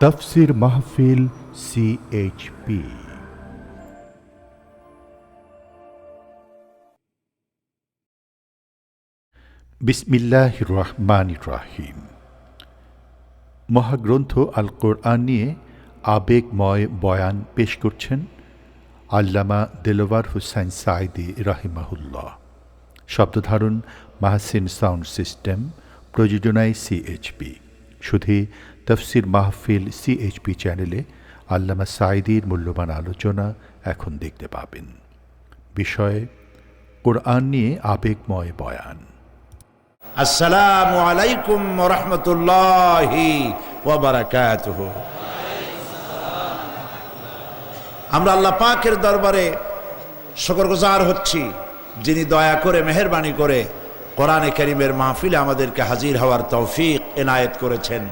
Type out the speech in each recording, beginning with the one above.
তফসির মাহফিল সিএইচপি বিসমিল্লাহ রহমান রাহিম। মহাগ্রন্থ আল কোরআন নিয়ে আবেগময় বয়ান পেশ করছেন আল্লামা দেলোয়ার হুসাইন সাইদি রাহিমাহুল্লাহ। শব্দধারণ মাহসিন সাউন্ড সিস্টেম, প্রযোজনায় সিএইচপি শুধু তফসির মাহফিল সিএইচপি চ্যানেলে আল্লামা সাইদির মূল্যবান আলোচনা এখন দেখতে পাবেন। বিষয় কোরআন নিয়ে আবেগময় বয়ান। আসসালামু আলাইকুম রহমতুল্লাহি ওয়াবারাকাতুহু আমরা আল্লাহ পাকের দরবারে শুকরগুজার হচ্ছি, যিনি দয়া করে, মেহরবানি করে কোরআনে করিমের মাহফিলে আমাদেরকে হাজির হওয়ার তৌফিক এনায়েত করেছেন।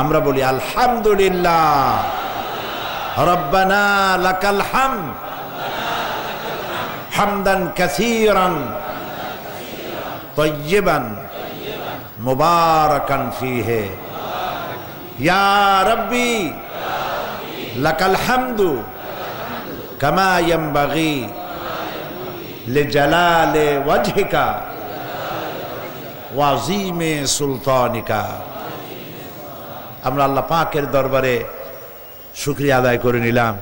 আমরা বলি আলহামদুলিল্লাহ রব্বানা লাকাল হাম হামদান কাসীরান طيبا مباركا فيه يا ربي لك الحمد كما ينبغي لجلال وجهك وعظيم سلطانك আমরা আল্লাহ পাকের দরবারে শুক্রিয়া আদায় করে নিলাম।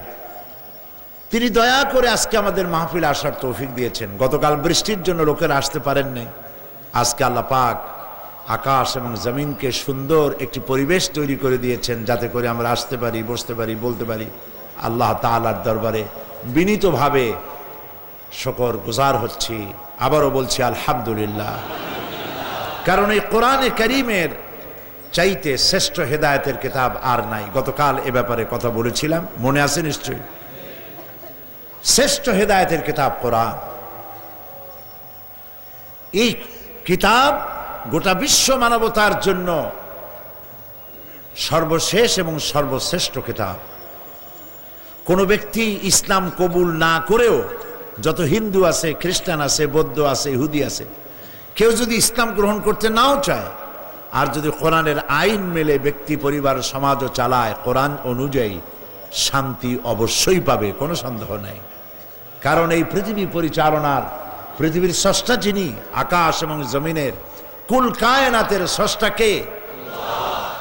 তিনি দয়া করে আজকে আমাদের মাহফিল আসার তৌফিক দিয়েছেন। গতকাল বৃষ্টির জন্য লোকেরা আসতে পারেন নাই আজকে আল্লাহ পাক আকাশ এবং জমিনকে সুন্দর একটি পরিবেশ তৈরি করে দিয়েছেন যাতে করে আমরা আসতে পারি, বসতে পারি, বলতে পারি। আল্লাহ তালার দরবারে বিনীতভাবে শকর গুজার হচ্ছি। আবারও বলছি আলহামদুলিল্লাহ। কারণ এই কোরআনে করিমের চাইতে শ্রেষ্ঠ হেদায়তের কিতাব আর নাই। গতকাল এ ব্যাপারে কথা বলেছিলাম। মনে আছে নিশ্চয়ই? শ্রেষ্ঠ হেদায়তের কিতাব কোরআন। এই কিতাব গোটা বিশ্ব মানবতার জন্য সর্বশেষ এবং সর্বশ্রেষ্ঠ কিতাব। কোনো ব্যক্তি ইসলাম কবুল না করেও যত হিন্দু আছে, খ্রিস্টান আছে, বৌদ্ধ আছে, ইহুদি আছে, কেউ যদি ইসলাম গ্রহণ করতে নাও চায় আর যদি কোরআনের আইন মেলে ব্যক্তি, পরিবার, সমাজও চালায়, কোরআন অনুযায়ী শান্তি অবশ্যই পাবে, কোনো সন্দেহ নেই। কারণ এই পৃথিবী পরিচালনার, পৃথিবীর স্রষ্টা যিনি, আকাশ এবং জমিনের কুল কায়নাতের স্রষ্টাকে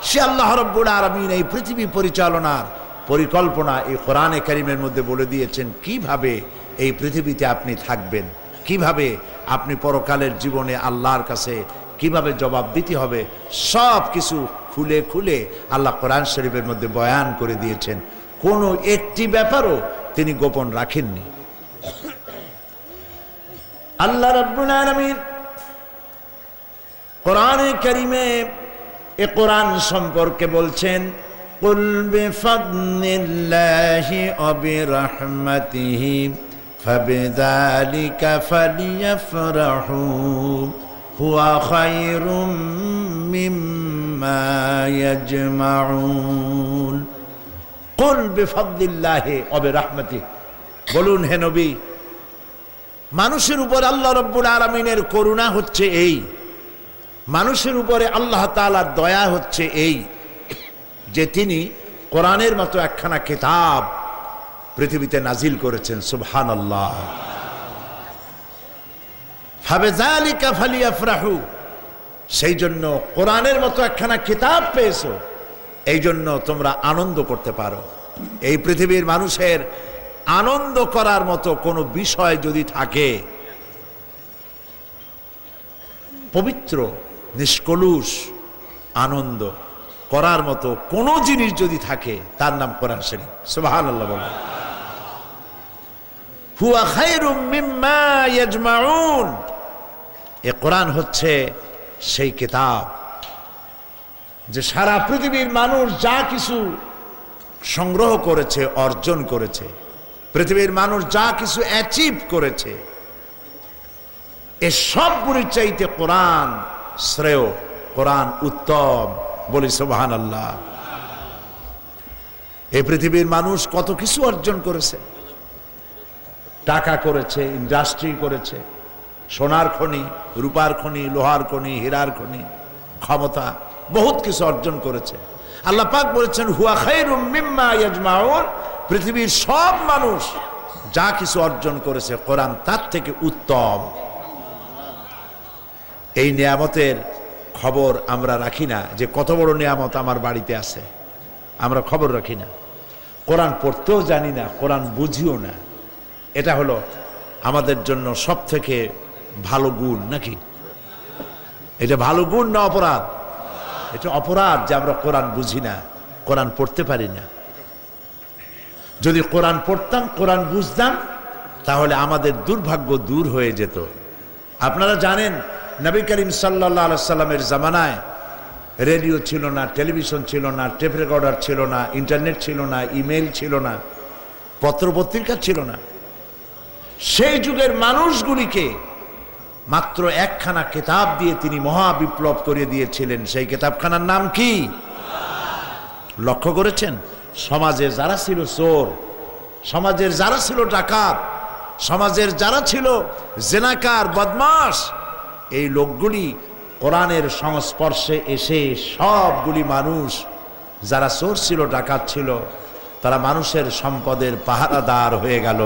সে আল্লাহ রব্বুল আলমিন এই পৃথিবী পরিচালনার পরিকল্পনা এই কোরআনে করিমের মধ্যে বলে দিয়েছেন, কীভাবে এই পৃথিবীতে আপনি থাকবেন? কীভাবে আপনি পরকালের জীবনে আল্লাহর কাছে কিভাবে জবাব দিতে হবে সব কিছু খুলে খুলে আল্লাহ কোরআন শরীফের মধ্যে বয়ান করে দিয়েছেন কোনো একটি ব্যাপারও তিনি গোপন রাখেননি আল্লাহ রব্বুল আলামিন কোরআনে কারিমে এ কোরআন সম্পর্কে বলছেন قل بفضل الله وبرحمته فبذلك فليفرحوا হুয়া খায়রুম মিম্মা ইয়াজমাউন। কুল বিফাদলিল্লাহি ওয়া বিরাহমাতিহি। বলুন হে নবী, মানুষের উপর আল্লাহ রব্বুল আলমিনের করুণা হচ্ছে এই। মানুষের উপরে আল্লাহ তালার দয়া হচ্ছে এই, যে তিনি কোরআনের মতো একখানা কিতাব পৃথিবীতে নাজিল করেছেন। সুবহান আল্লাহ ফালিয়াফরাহু। সেই জন্য কোরআনের মতো একখানা কিতাব পেয়েছ, এই জন্য তোমরা আনন্দ করতে পারো। এই পৃথিবীর মানুষের আনন্দ করার মতো কোনো বিষয় যদি থাকে, পবিত্র, নিষ্কলুষ, আনন্দ করার মতো কোনো জিনিস যদি থাকে, তার নাম কোরআন শরীফ। সুবাহান আল্লাহ বলেন হুয়া খায়রুম মিম্মা ইয়াজমাউন। এ কোরআন হচ্ছে সেই কিতাব যে সারা পৃথিবীর মানুষ যা কিছু সংগ্রহ করেছে, অর্জন করেছে, পৃথিবীর মানুষ যা কিছু অ্যাচিভ করেছে, এ সবগুলির চাইতে কোরআন শ্রেয়, কোরআন উত্তম। বলি সোবাহান আল্লাহ এই পৃথিবীর মানুষ কত কিছু অর্জন করেছে। টাকা করেছে ইন্ডাস্ট্রি করেছে সোনার খনি, রূপার খনি, লোহার খনি, হীরার খনি, ক্ষমতা, বহুত কিছু অর্জন করেছে। আল্লাহ পাক বলেছেন, হুয়া খাইরুম মিম্মা ইয়াজমাউন পৃথিবীর সব মানুষ যা কিছু অর্জন করেছে, কোরআন তার থেকে উত্তম। এই নিয়ামতের খবর আমরা রাখি না, যে কত বড় নিয়ামত আমার বাড়িতে আছে। আমরা খবর রাখি না। কোরআন পড়তেও জানি না, কোরআন বুঝিও না। এটা হলো আমাদের জন্য সব থেকে ভালো গুণ নাকি? এটা ভালো গুণ না অপরাধ? এটা অপরাধ যে আমরা কোরআন বুঝি না, কোরআন পড়তে পারি না। যদি কোরআন পড়তাম, কোরআন বুঝতাম, তাহলে আমাদের দুর্ভাগ্য দূর হয়ে যেত। আপনারা জানেন, নবী করিম সাল্লাহ সাল্লামের জামানায় রেডিও ছিল না, টেলিভিশন ছিল না, টেপ রেকর্ডার ছিল না, ইন্টারনেট ছিল না ইমেল ছিল না, পত্রপত্রিকা ছিল না। সেই যুগের মানুষগুলিকে মাত্র একখানা কেতাব দিয়ে তিনি মহা বিপ্লব করে দিয়েছিলেন। সেই কেতাবখানার নাম কি? লক্ষ্য করেছেন? সমাজে যারা ছিল চোর, সমাজের যারা ছিল ডাকাত, সমাজের যারা ছিল জেনাকার বদমাস এই লোকগুলি কোরআনের সংস্পর্শে এসে সবগুলি মানুষ যারা চোর ছিল, ডাকাত ছিল, তারা মানুষের সম্পদের পাহারাদার হয়ে গেল।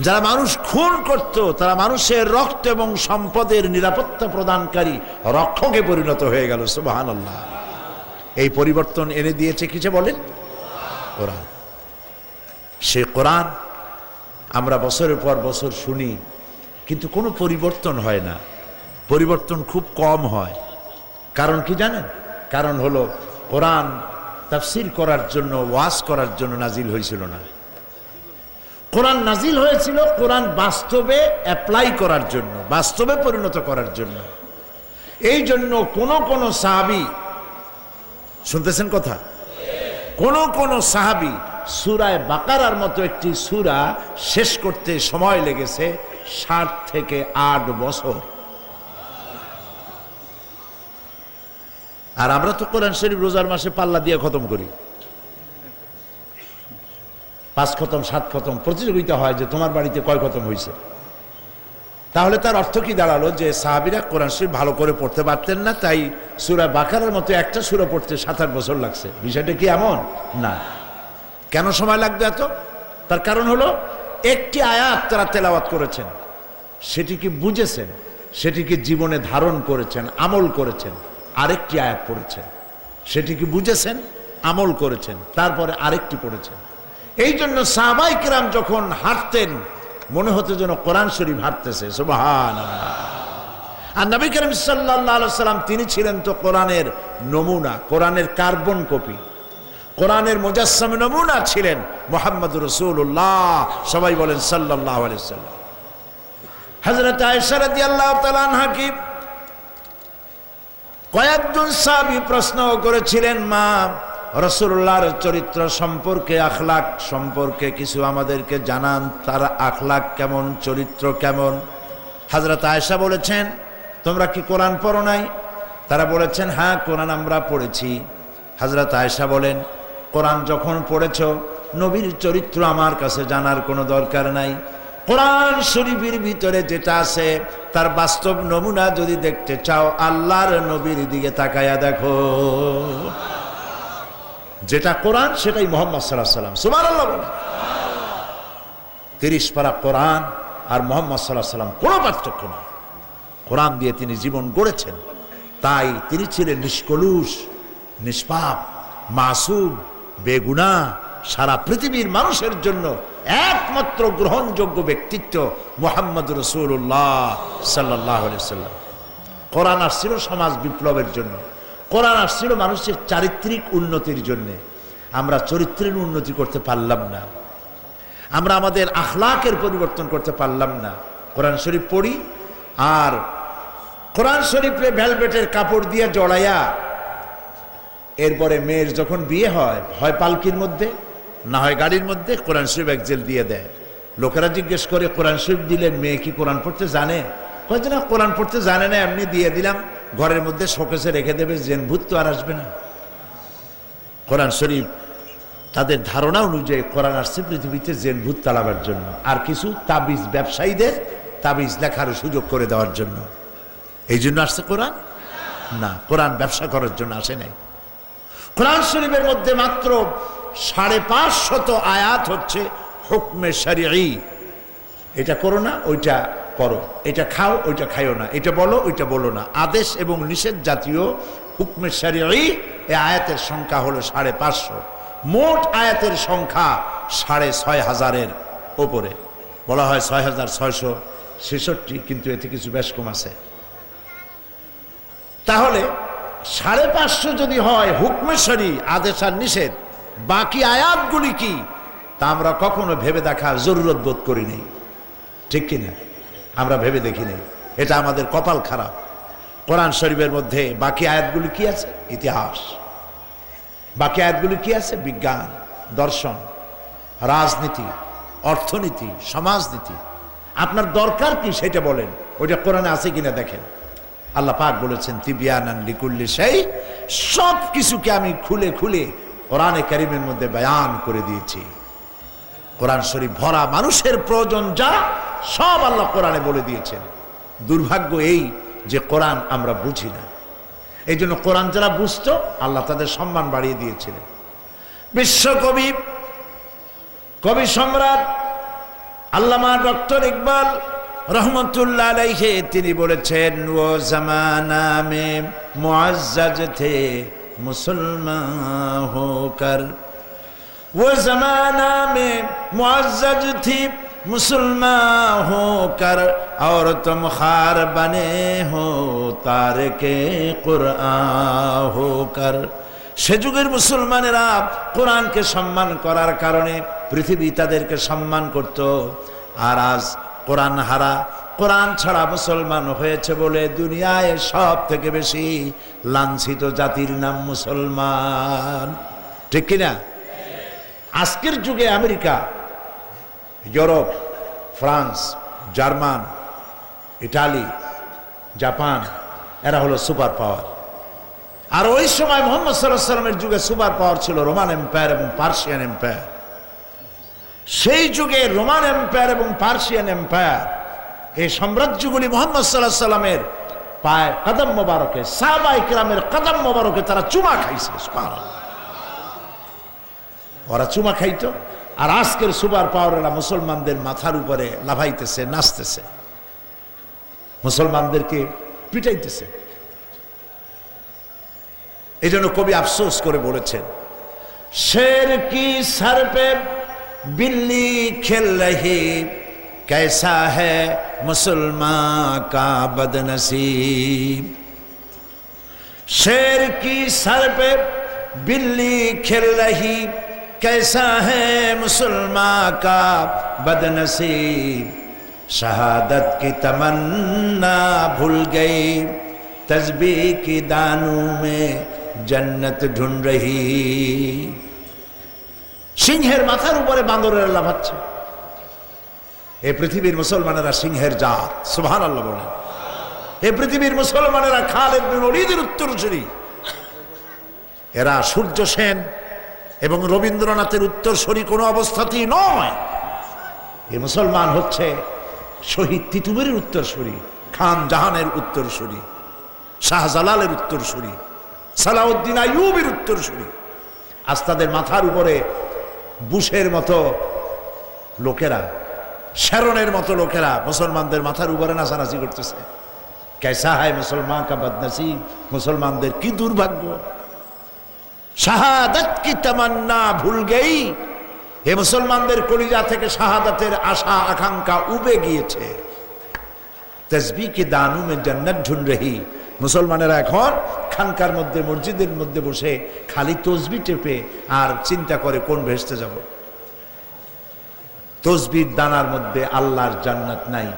যারা মানুষ খুন করত, তারা মানুষের রক্ত এবং সম্পদের নিরাপত্তা প্রদানকারী রক্ষকে পরিণত হয়ে গেল সুবাহান আল্লাহ এই পরিবর্তন এনে দিয়েছে কিছু বলেন? কোরআন। সে কোরআন আমরা বছরের পর বছর শুনি, কিন্তু কোনো পরিবর্তন হয় না। পরিবর্তন খুব কম হয়। কারণ কি জানেন? কারণ হলো কোরআন তাফসির করার জন্য, ওয়াজ করার জন্য নাজিল হয়েছিল না। কোরআন নাজিল হয়েছিল কোরআন বাস্তবে অ্যাপ্লাই করার জন্য, বাস্তবে পরিণত করার জন্য। এই জন্য কোন কোন সাহাবি, শুনতেছেন কথা? কোন কোন সাহাবি সুরায় বাকারার মতো একটি সুরা শেষ করতে সময় লেগেছে ষাট থেকে আট বছর। আর আমরা তো কোরআন শরীফ রোজার মাসে পাল্লা দিয়ে খতম করি। পাঁচ খতম, সাত খতম। প্রতিযোগিতা হয় যে তোমার বাড়িতে কয় খতম হয়েছে তাহলে তার অর্থ কি দাঁড়াল যে সাহাবিরা কোরআন শরীফ ভালো করে পড়তে পারতেন না, তাই সুরা বাকারের মতো একটা সুরা পড়তে সাত আট বছর লাগছে। বিষয়টা কি এমন? না। কেন সময় লাগবে এত? তার কারণ হলো, একটি আয়াত তারা তেলাওয়াত করেছেন। সেটি কি বুঝেছেন? সেটিকে জীবনে ধারণ করেছেন, আমল করেছেন? আরেকটি আয়াত পড়েছেন। সেটি কি বুঝেছেন? আমল করেছেন। তারপরে আরেকটি পড়েছেন। এই জন্য সাহাবাই কিরাম যখন হাঁটতেন, মনে হতো যেন কোরআন শরীফ হাঁটতেছে আর নবী করিম সাল্লাম তিনি ছিলেন তো কোরআনের নমুনা, কোরআনের কার্বন কপি। কোরআনের মুজাসম নমুনা ছিলেন মোহাম্মদ রসুল্লাহ সবাই বলেন সাল্লাহ সাল্লাম হজরত আয়সারদি আল্লাহ হাকিম কয়েকজন সাবি প্রশ্ন করেছিলেন, মা রসুল্লাহর চরিত্র সম্পর্কে, আখলাক সম্পর্কে কিছু আমাদেরকে জানান, তার আখলাক কেমন, চরিত্র কেমন। হাজরত আয়সা বলেছেন, তোমরা কি কোরআন পড়ো নাই? তারা বলেছেন হ্যাঁ কোরআন আমরা পড়েছি। হাজরত আয়সা বলেন, কোরআন যখন পড়েছ, নবীর চরিত্র আমার কাছে জানার কোনো দরকার নাই। কোরআন শরীফের ভিতরে যেটা আছে, তার বাস্তব নমুনা যদি দেখতে চাও, আল্লাহর নবীর দিকে তাকায়া দেখো। যেটা কোরআন, সেটাই মোহাম্মদ সাল্লাহ সাল্লাম সুমান আল্লাহ বলে তিরিশ পারা কোরআন আর মোহাম্মদ সাল্লাহ সাল্লাম কোনো পার্থক্য নেই। কোরআন দিয়ে তিনি জীবন গড়েছেন। তাই তিনি ছিলেন নিষ্কলুষ, নিষ্পাপ, মাসুম, বেগুনা, সারা পৃথিবীর মানুষের জন্য একমাত্র গ্রহণযোগ্য ব্যক্তিত্ব মোহাম্মদ রসুল্লাহ সাল্লাহ সাল্লাম কোরআন আসছিল সমাজ বিপ্লবের জন্য। কোরআন আসছিল মানুষের চারিত্রিক উন্নতির জন্যে। আমরা চরিত্রের উন্নতি করতে পারলাম না। আমরা আমাদের আখলাকের পরিবর্তন করতে পারলাম না। কোরআন শরীফ পড়ি আর কোরআন শরীফে ভ্যালভেটের কাপড় দিয়ে জড়াইয়া এরপরে মেয়ের যখন বিয়ে হয় হয় পালকির মধ্যে, না হয় গাড়ির মধ্যে কোরআন শরীফ একজেল দিয়ে দেয়। লোকেরা জিজ্ঞেস করে, কোরআন শরীফ দিলেন মেয়ে কি কোরআন পড়তে জানে? হয়তো না, কোরআন পড়তে জানে না, এমনি দিয়ে দিলাম। ঘরের মধ্যে শোকেসে রেখে দেবে জেন ভূত তো আর আসবে না। কোরআন শরীফ তাদের ধারণা অনুযায়ী কোরআন আসছে পৃথিবীতে জেন ভূত তালাবার জন্য, আর কিছু তাবিজ ব্যবসায়ীদের তাবিজ লেখার সুযোগ করে দেওয়ার জন্য। এই জন্য আসছে কোরআন? না, কোরআন ব্যবসা করার জন্য আসে নাই। কোরআন শরীফের মধ্যে মাত্র সাড়ে পাঁচ শত আয়াত হচ্ছে হুকমে সারিয়াই এটা করো না, ওইটা করো এটা খাও, ওইটা খাইও না। এটা বলো, ওইটা বলো না। আদেশ এবং নিষেধ জাতীয় হুকমে সারিয়াই এই আয়াতের সংখ্যা হলো সাড়ে পাঁচশো। মোট আয়াতের সংখ্যা সাড়ে ছয় হাজারের ওপরে। বলা হয় ছয় হাজার ছয়শো ছেষট্টি, কিন্তু এতে কিছু বেশ কম আছে। তাহলে সাড়ে পাঁচশো যদি হয় হুকমেশ্বরী আদেশ আর নিষেধ, বাকি আয়াতগুলি কি? তা আমরা কখনো ভেবে দেখার জরুরত বোধ করিনি ঠিক কিনা? আমরা ভেবে দেখিনি এটা আমাদের কপাল খারাপ। কোরআন শরীফের মধ্যে বাকি আয়াতগুলি কি আছে? ইতিহাস। বাকি আয়াতগুলি কি আছে? বিজ্ঞান, দর্শন, রাজনীতি, অর্থনীতি, সমাজনীতি। আপনার দরকার কি সেটা বলেন? ওইটা কোরআনে আছে কিনা দেখেন। আল্লাহ পাক বলেছেন, তিবিয়ানান লিকুল্লি সেই সব কিছুকে আমি খুলে খুলে কোরআনে কারিমের মধ্যে বয়ান করে দিয়েছি। কোরআন শরীফ ভরা মানুষের প্রয়োজন যা সব আল্লাহ কোরআনে বলে দিয়েছেন। দুর্ভাগ্য এই যে কোরআন আমরা বুঝি না। এই জন্য কোরআন যারা বুঝত, আল্লাহ তাদের সম্মান বাড়িয়ে দিয়েছিলেন। বিশ্বকবি কবি সম্রাট আল্লামা ডক্টর ইকবাল রহমতুল্লাহ আলাইহে তিনি বলেছেন, ও জামানামে মুআজ্জাজ থে মুসলমান হোকার ও জামানামে মুআজ্জাজ থি मुसलमान होकर और तुम खार बने हो तार के कुरआन होकर সে যুগের মুসলমানেরা কোরআনকে সম্মান করার কারণে পৃথিবী তাদেরকে সম্মান করত আর আজ কোরআন হারা কোরআন ছাড়া মুসলমান হয়েছে বলে দুনিয়ায় সব থেকে বেশি লাঞ্ছিত জাতির নাম মুসলমান ঠিক কিনা আজকের যুগে America Europe, France, German, Italy, Japan, এরা হলো সুপার পাওয়ার। আর ওই সময় মোহাম্মদ সাল্লামের যুগে সুপার পাওয়ার ছিল রোমান এম্পায়ার এবং পার্সিয়ান এম্পায়ার। সেই যুগে রোমান এম্পায়ার এবং পার্সিয়ান এম্পায়ার এই সাম্রাজ্যগুলি মোহাম্মদ সাল্লাহ সাল্লামের পায় কদম মোবারকে সাহাবাই কিরামের কদম মোবারকে তারা চুমা খাইছে। ওরা চুমা খাইতো। আর আজকের সুপার পাওয়ারেরা মুসলমানদের মাথার উপরে লাফাইতেছে নাচতেছে মুসলমানদেরকে পিটাইতেছে এই জন্য কবি আফসোস করে বলেছেন শের কি সর পে বিল্লি খেল রহি कैसा है मुसलमान का बदनसीब शेर की सर पे बिल्ली खिल रही کیسا ہے مسلمان کا بد نصیب شہادت کی تمنا بھول گئی تسبیح کی دانوں میں جنت ڈھونڈ رہی সিংহের মাথার উপরে বান্দরের লাফাচ্ছে এ পৃথিবীর মুসলমানেরা সিংহের জাত সুভান আল্লাহ বলেন। এ পৃথিবীর মুসলমানেরা খালেদ বিন অলিদের উত্তরসূরি। এরা সূর্য সেন এবং রবীন্দ্রনাথের উত্তরসূরি কোনো অবস্থাতেই নয়। এ মুসলমান হচ্ছে শহীদ তিতুমের উত্তরসূরি, খান জাহানের উত্তরসূরি, শাহজালালের উত্তরসূরি, সালাউদ্দিন আইয়ুবের উত্তরসূরি। আজ তাদের মাথার উপরে বুশের মতো লোকেরা শ্যারনের মতো লোকেরা মুসলমানদের মাথার উপরে নাচানাচি করতেছে। কেসা হায় মুসলমান কা বদনসিব, মুসলমানদের কি দুর্ভাগ্য। শাহাদত কি তামান্না ভুল গেই? এ মুসলমানদের কলিজা থেকে শাহাদাতের আশা, আকাঙ্ক্ষা উবে গিয়েছে। তসবি কি দানু মে জান্নাত ঢুন রহি? মুসলমানেরা এখন খানকার মধ্যে, মসজিদের মধ্যে বসে খালি তসবি টেপে আর চিন্তা করে কোন ভেসতে যাব। তসবির দানার মধ্যে আল্লাহর জান্নাত নাই।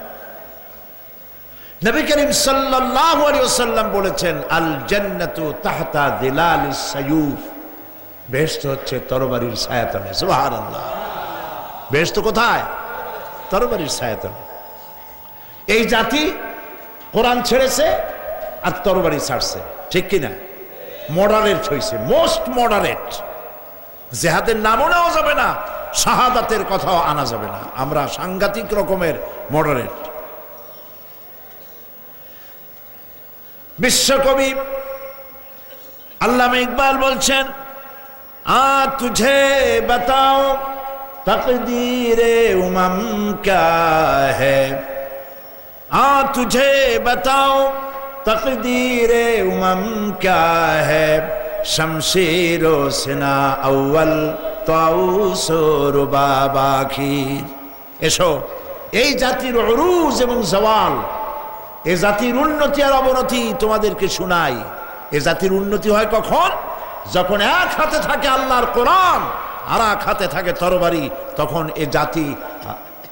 নবী করিম সাল্লাল্লাহু আলাইহি ওয়াসাল্লাম বলেছেন, আল জান্নাতু তাহতা দিলালিস সায়ুফ। বেহেশত হচ্ছে তরবারির ছায়াতলে, সুবহানাল্লাহ। বেহেশত কোথায়? তরবারির ছায়াতলে। এই জাতি কোরআন ছেড়েছে আর তরবারি ছাড়ছে, ঠিক কিনা? মডারেট হয়েছে, মোস্ট মডারেট। জেহাদের নামও নেওয়া যাবে না, শাহাদাতের কথাও আনা যাবে না। আমরা সাংঘাতিক রকমের মডারেট। বিশ্বকবি আল্লামা ইকবাল বলছেন आ तुझे बताओ تقدیر उमम क्या है? आ तुझे बताओ تقدیر उमम क्या है? شمشیر सिना अव्वल اول তাউস রুবাবা খির এসো, এই জাতির অরুজ এবং জওয়াল, এ জাতির উন্নতি আর অবনতি তোমাদেরকে শোনাই। এ জাতির উন্নতি হয় কখন? যখন এক হাতে থাকে আল্লাহর কোরআন, আর এক হাতে থাকে তরবারি, তখন এ জাতি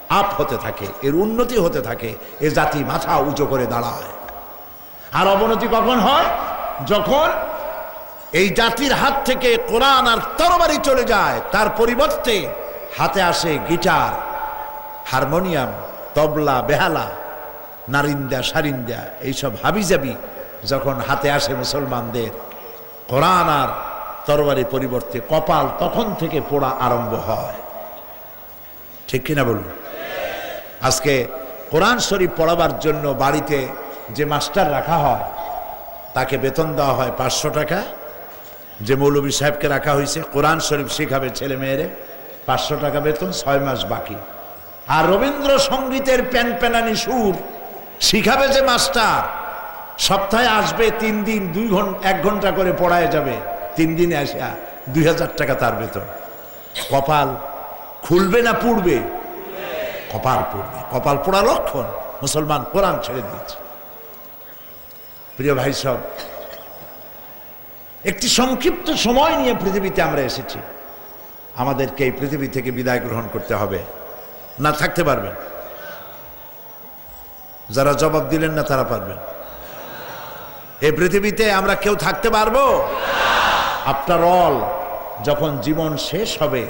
আপ হতে থাকে, এর উন্নতি হতে থাকে, এ জাতি মাথা উঁচু করে দাঁড়ায়। আর অবনতি কখন হয়? যখন এই জাতির হাত থেকে কোরআন আর তরবারি চলে যায়, তার পরিবর্তে হাতে আসে গিটার, হারমোনিয়াম, তবলা, বেহালা, নারিন্দা, সারিন্দা, এইসব হাবিজাবি যখন হাতে আসে মুসলমানদের। কোরআন আর তরবারি পরিবর্তে কপাল তখন থেকে পোড়া আরম্ভ হয়। ঠিক কিনা বলুন? আজকে কোরআন শরীফ পড়াবার জন্য বাড়িতে যে মাস্টার রাখা হয়, তাকে বেতন দেওয়া হয় পাঁচশো টাকা। যে মৌলবী সাহেবকে রাখা হয়েছে, কোরআন শরীফ শিখাবে ছেলে মেয়েরে পাঁচশো টাকা বেতন, ছয় মাস বাকি। আর রবীন্দ্র সঙ্গীতের প্যান প্যানানি সুর শিখাবে যে মাস্টার সপ্তাহে আসবে তিন দিন, দুই ঘণ্টা এক ঘণ্টা করে পড়ায় যাবে। তিন দিনে আসা দুই হাজার টাকা তার বেতন। কপাল খুলবে না পুড়বে? কপাল পড়বে। কপাল পোড়া লক্ষণ মুসলমান কোরআন ছেড়ে দিয়েছে। প্রিয় ভাই সব, একটি সংক্ষিপ্ত সময় নিয়ে পৃথিবীতে আমরা এসেছি। আমাদেরকে এই পৃথিবী থেকে বিদায় গ্রহণ করতে হবে। না থাকতে পারবেন। যারা জবাব দিলেন না তারা পারবেন। এই পৃথিবীতে আমরা কেউ থাকতে পারব? আফটার অল যখন জীবন শেষ হবে,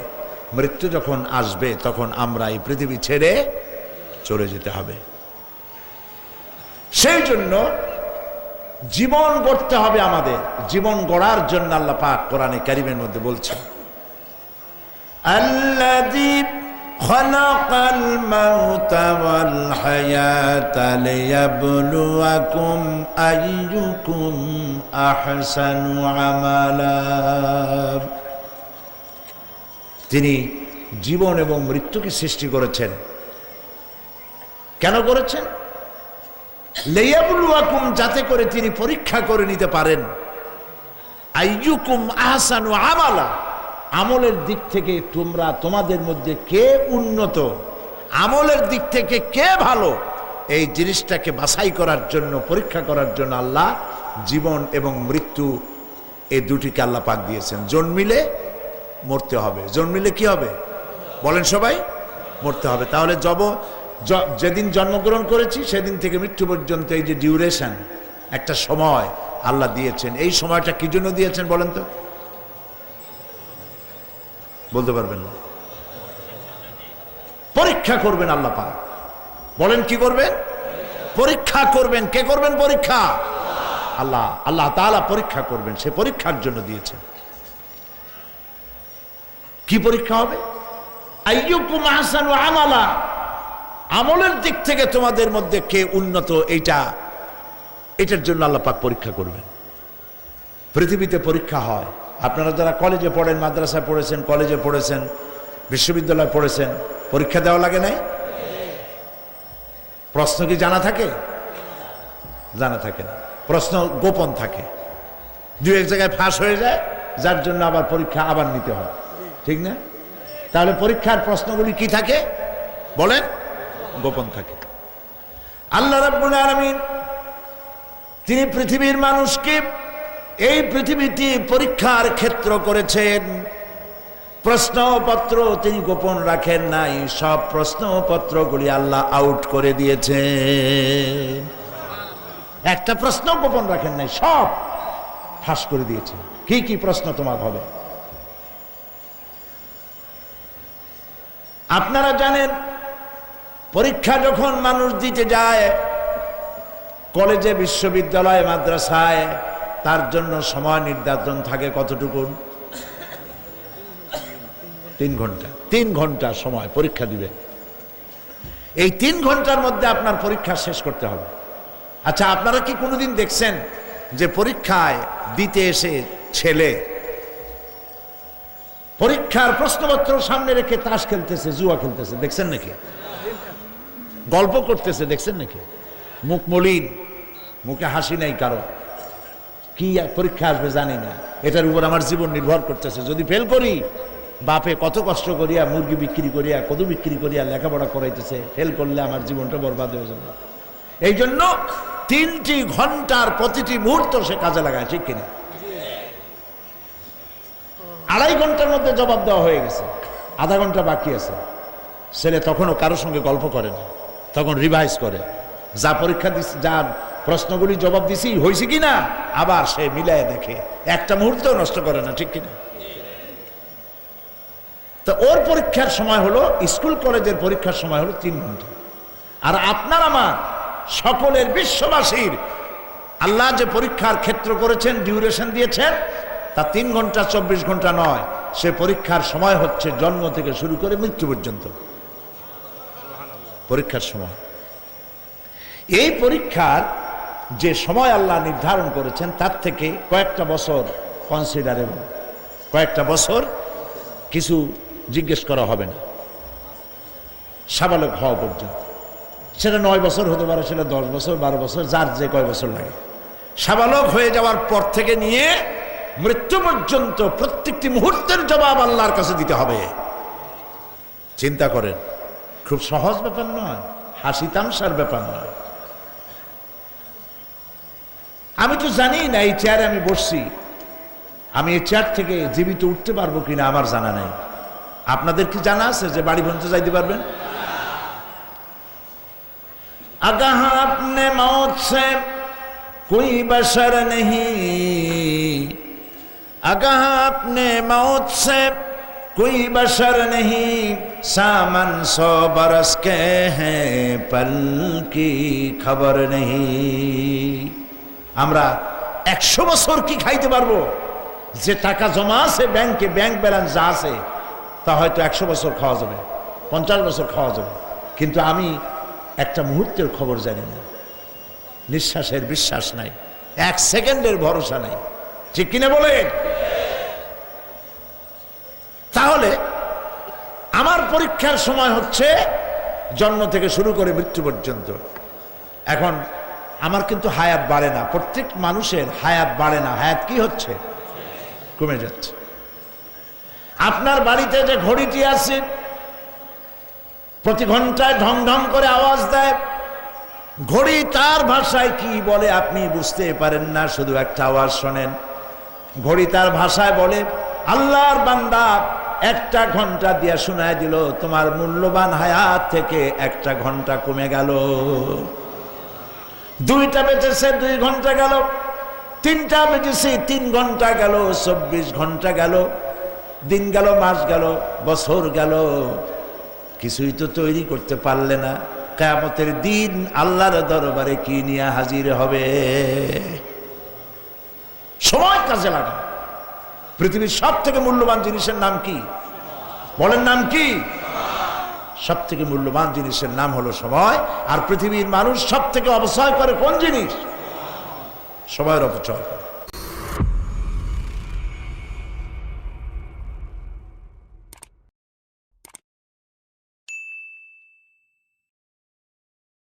মৃত্যু যখন আসবে, তখন আমরা এই পৃথিবী ছেড়ে চলে যেতে হবে। সেই জন্য জীবন গড়তে হবে আমাদের। জীবন গড়ার জন্য আল্লাহ পাক কোরআনে কারিমের মধ্যে বলছে আল্লাহ خلق الموت والحياة ليبلوكم أيكم أحسن عملا তিনি জীবন এবং মৃত্যুকে সৃষ্টি করেছেন কেন করেছেন লেয়াবুলুয়াকুম যাতে করে তিনি পরীক্ষা করে নিতে পারেন আইয়ুকুম আহসানু আমালা আমলের দিক থেকে তোমরা তোমাদের মধ্যে কে উন্নত? আমলের দিক থেকে কে ভালো? এই জিনিসটাকে বাছাই করার জন্য, পরীক্ষা করার জন্য আল্লাহ জীবন এবং মৃত্যু এই দুটিকে আল্লাহ পাক দিয়েছেন। জন্মিলে মরতে হবে। জন্মিলে কি হবে? বলেন সবাই, মরতে হবে। তাহলে জব যেদিন জন্মগ্রহণ করেছি, সেদিন থেকে মৃত্যু পর্যন্ত এই যে ডিউরেশন একটা সময় আল্লাহ দিয়েছেন। এই সময়টা কি জন্য দিয়েছেন বলেন তো? বলতে পারবেন না। পরীক্ষা করবেন আল্লাহ পাক। বলেন কি করবেন? পরীক্ষা করবেন। কে করবেন পরীক্ষা? আল্লাহ। আল্লাহ তাআলা পরীক্ষা করবেন। সে পরীক্ষার জন্য দিয়েছেন। কি পরীক্ষা হবে? আইয়ুকুম আহসানু আমালা। আমলের দিক থেকে তোমাদের মধ্যে কে উন্নত এইটা, এটার জন্য আল্লাহ পাক পরীক্ষা করবেন। পৃথিবীতে পরীক্ষা হয়। আপনারা যারা কলেজে পড়েন, মাদ্রাসায় পড়েছেন, কলেজে পড়েছেন, বিশ্ববিদ্যালয়ে পড়েছেন, পরীক্ষা দেওয়া লাগে নাই? প্রশ্ন কি জানা থাকে? জানা থাকে না। প্রশ্ন গোপন থাকে। দু এক জায়গায় ফাঁস হয়ে যায়, যার জন্য আবার পরীক্ষা আবার নিতে হয়। ঠিক না? তাহলে পরীক্ষার প্রশ্নগুলি কি থাকে? বলেন, গোপন থাকে। আল্লাহ রাব্বুল আলামিন, তিনি পৃথিবীর মানুষকে এই পৃথিবীটি পরীক্ষার ক্ষেত্র করেছেন। প্রশ্নপত্র তিনি গোপন রাখেন নাই। সব প্রশ্নপত্রগুলি আল্লাহ আউট করে দিয়েছেন। একটা প্রশ্ন গোপন রাখেন নাই, সব ফাঁস করে দিয়েছেন। কি কি প্রশ্ন তোমার হবে? আপনারা জানেন, পরীক্ষা যখন মানুষ দিতে যায়, কলেজে, বিশ্ববিদ্যালয়ে, মাদ্রাসায় তার জন্য সময় নির্ধারণ থাকে কতটুকু তিন ঘণ্টা। তিন ঘণ্টা সময় পরীক্ষা দিবেন এই তিন ঘণ্টার মধ্যে আপনার পরীক্ষা শেষ করতে হবে। আচ্ছা আপনারা কি কোনোদিন দেখছেন যে পরীক্ষায় দিতে এসে ছেলে পরীক্ষার প্রশ্নপত্র সামনে রেখে তাস খেলতেছে, জুয়া খেলতেছে, দেখছেন নাকি? গল্প করতেছে, দেখছেন নাকি? মুখ মলিন, মুখে হাসি নাই কারও। কি পরীক্ষা আসবে জানি না। এটার উপর আমার জীবন নির্ভর করতেছে। যদি ফেল করি, বাপে কত কষ্ট করিয়া মুরগি বিক্রি করিয়া, কদু বিক্রি করিয়া লেখাপড়া করাইতেছে ফেল করলে আমার জীবনটা বরবাদ হয়ে যাবে। এই জন্য তিনটি ঘণ্টার প্রতিটি মুহূর্ত সে কাজে লাগায়, ঠিক কিনা? আড়াই ঘণ্টার মধ্যে জবাব দেওয়া হয়ে গেছে। আধা ঘণ্টা বাকি আছে। ছেলে তখনও কারোর সঙ্গে গল্প করে না, তখন রিভাইজ করে। যা পরীক্ষা দিচ্ছে যা প্রশ্নগুলি জবাব দিছি হয়েছে কি না আবার সে মিলায় দেখে। একটা মুহূর্ত নষ্ট করে না, ঠিক কিনা? তো ওর পরীক্ষার সময় হলো, স্কুল কলেজের পরীক্ষার সময় হলো তিন ঘণ্টা। আর আপনার আমার সকলের বিশ্ববাসীর আল্লাহ যে পরীক্ষার ক্ষেত্র করেছেন ডিউরেশন দিয়েছেন, তা তিন ঘণ্টা, চব্বিশ ঘণ্টা নয়। সে পরীক্ষার সময় হচ্ছে জন্ম থেকে শুরু করে মৃত্যু পর্যন্ত। পরীক্ষার সময়। এই পরীক্ষার যে সময় আল্লাহ নির্ধারণ করেছেন, তার থেকে কয়েকটা বছর কনসিডারেবল কয়েকটা বছর কিছু জিজ্ঞেস করা হবে না। সাবালক হওয়া পর্যন্ত। সেটা নয় বছর হতে পারে, সেটা দশ বছর, বারো বছর, যার যে কয় বছর লাগে। সাবালক হয়ে যাওয়ার পর থেকে নিয়ে মৃত্যু পর্যন্ত প্রত্যেকটি মুহূর্তের জবাব আল্লাহর কাছে দিতে হবে। চিন্তা করেন, খুব সহজ ব্যাপার নয়, হাসি তামসার ব্যাপার নয়। আমি তো জানি না, এই চেয়ারে আমি বসছি। আমি এই চেয়ার থেকে জীবিত উঠতে পারব কিনা আমার জানা নাই। আপনাদের কি জানা আছে যে বাড়ি পর্যন্ত যাইতে পারবেন? আগাহ আপনি মত কই কোই বসর নেই আগাহ আপনি মত কই কোই বসর নেই সামন সো কে হ্যাঁ পল কি খবর নেই আমরা একশো বছর কি খাইতে পারব? যে টাকা জমা আছে ব্যাংকে, ব্যাংক ব্যালেন্স যা আছে, তা হয়তো একশো বছর খাওয়া যাবে, পঞ্চাশ বছর খাওয়া যাবে। কিন্তু আমি একটা মুহূর্তের খবর জানি না। নিঃশ্বাসের বিশ্বাস নাই, এক সেকেন্ডের ভরসা নাই। ঠিক কিনা বলেন? তাহলে আমার পরীক্ষার সময় হচ্ছে জন্ম থেকে শুরু করে মৃত্যু পর্যন্ত। এখন আমার কিন্তু হায়াত বাড়ে না। প্রত্যেক মানুষের হায়াত বাড়ে না। হায়াত কি হচ্ছে? কমে যাচ্ছে। আপনার বাড়িতে যে ঘড়িটি আছে, প্রতি ঘন্টায় ঢং ঢং করে আওয়াজ দেয়, ঘড়ি তার ভাষায় কি বলে আপনি বুঝতে পারেন না, শুধু একটা আওয়াজ শোনেন। ঘড়ি তার ভাষায় বলে, আল্লাহর বান্দা একটা ঘণ্টা দিয়া শোনায় দিল, তোমার মূল্যবান হায়াত থেকে একটা ঘণ্টা কমে গেল। দুইটা বেঁচেছে, দুই ঘণ্টা গেল। তিনটা বেঁচেছে, তিন ঘণ্টা গেল, চব্বিশ ঘণ্টা গেল, দিন গেল, মাস গেল, বছর গেল। কিছুই তো তৈরি করতে পারলে না। কেয়ামতের দিন আল্লাহর দরবারে কি নিয়ে হাজির হবে? সময় কাজে লাগা পৃথিবীর সব থেকে মূল্যবান জিনিসের নাম কি? বলেন নাম কি? সব থেকে মূল্যবান জিনিসের নাম হলো সময়। আর পৃথিবীর মানুষ সব থেকে অপচয় করে কোন জিনিস? সময়ের অপচয় করে।